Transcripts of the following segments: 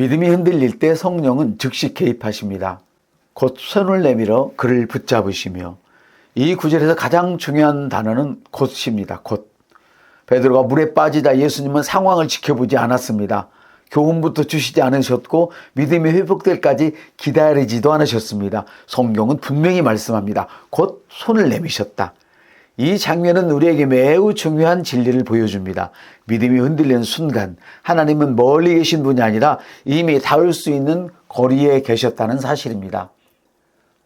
믿음이 흔들릴 때 성령은 즉시 개입하십니다. 곧 손을 내밀어 그를 붙잡으시며 이 구절에서 가장 중요한 단어는 곧입니다. 곧. 베드로가 물에 빠지다 예수님은 상황을 지켜보지 않았습니다. 교훈부터 주시지 않으셨고 믿음이 회복될까지 기다리지도 않으셨습니다. 성경은 분명히 말씀합니다. 곧 손을 내미셨다. 이 장면은 우리에게 매우 중요한 진리를 보여줍니다. 믿음이 흔들리는 순간 하나님은 멀리 계신 분이 아니라 이미 닿을 수 있는 거리에 계셨다는 사실입니다.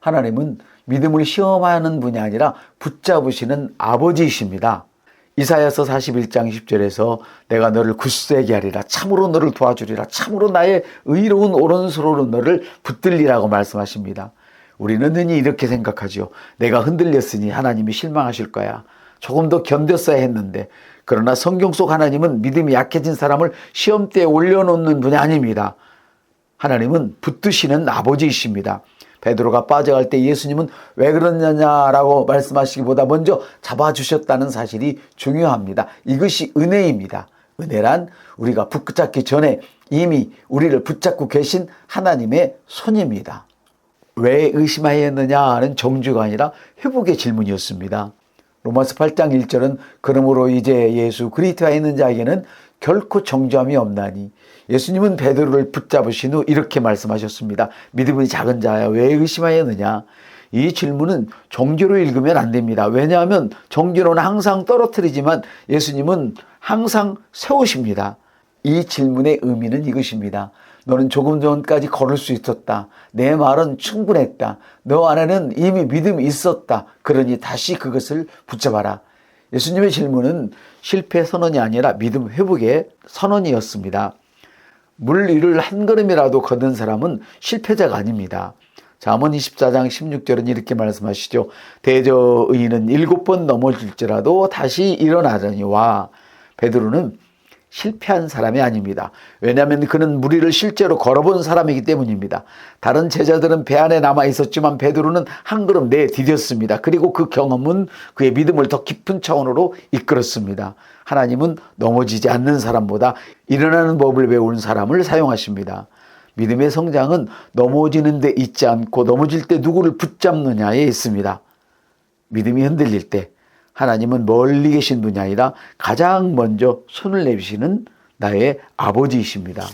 하나님은 믿음을 시험하는 분이 아니라 붙잡으시는 아버지이십니다. 이사야서 41장 10절에서 내가 너를 굳세게 하리라 참으로 너를 도와주리라 참으로 나의 의로운 오른손으로 너를 붙들리라고 말씀하십니다. 우리는 흔히 이렇게 생각하죠. 내가 흔들렸으니 하나님이 실망하실 거야. 조금 더 견뎠어야 했는데 그러나 성경 속 하나님은 믿음이 약해진 사람을 시험대에 올려놓는 분이 아닙니다. 하나님은 붙드시는 아버지이십니다. 베드로가 빠져갈 때 예수님은 왜 그러느냐라고 말씀하시기보다 먼저 잡아주셨다는 사실이 중요합니다. 이것이 은혜입니다. 은혜란 우리가 붙잡기 전에 이미 우리를 붙잡고 계신 하나님의 손입니다. 왜 의심하였느냐는 정주가 아니라 회복의 질문이었습니다. 로마서 8장 1절은 그러므로 이제 예수 그리스도에 있는 자에게는 결코 정죄함이 없나니 예수님은 베드로를 붙잡으신 후 이렇게 말씀하셨습니다. 믿음이 작은 자야 왜 의심하였느냐? 이 질문은 정죄로 읽으면 안 됩니다. 왜냐하면 정죄로는 항상 떨어뜨리지만 예수님은 항상 세우십니다. 이 질문의 의미는 이것입니다. 너는 조금 전까지 걸을 수 있었다. 내 말은 충분했다. 너 안에는 이미 믿음이 있었다. 그러니 다시 그것을 붙잡아라. 예수님의 질문은 실패 선언이 아니라 믿음 회복의 선언이었습니다. 물 위를 한 걸음이라도 걷는 사람은 실패자가 아닙니다. 잠언 24장 16절은 이렇게 말씀하시죠. 대저 의인은 일곱 번 넘어질지라도 다시 일어나더니와 베드로는 실패한 사람이 아닙니다. 왜냐하면 그는 무리를 실제로 걸어본 사람이기 때문입니다. 다른 제자들은 배 안에 남아 있었지만 베드로는 한 걸음 내 디뎠습니다. 그리고 그 경험은 그의 믿음을 더 깊은 차원으로 이끌었습니다. 하나님은 넘어지지 않는 사람보다 일어나는 법을 배운 사람을 사용하십니다. 믿음의 성장은 넘어지는 데 있지 않고 넘어질 때 누구를 붙잡느냐에 있습니다. 믿음이 흔들릴 때 하나님은 멀리 계신 분이 아니라 가장 먼저 손을 내미시는 나의 아버지이십니다.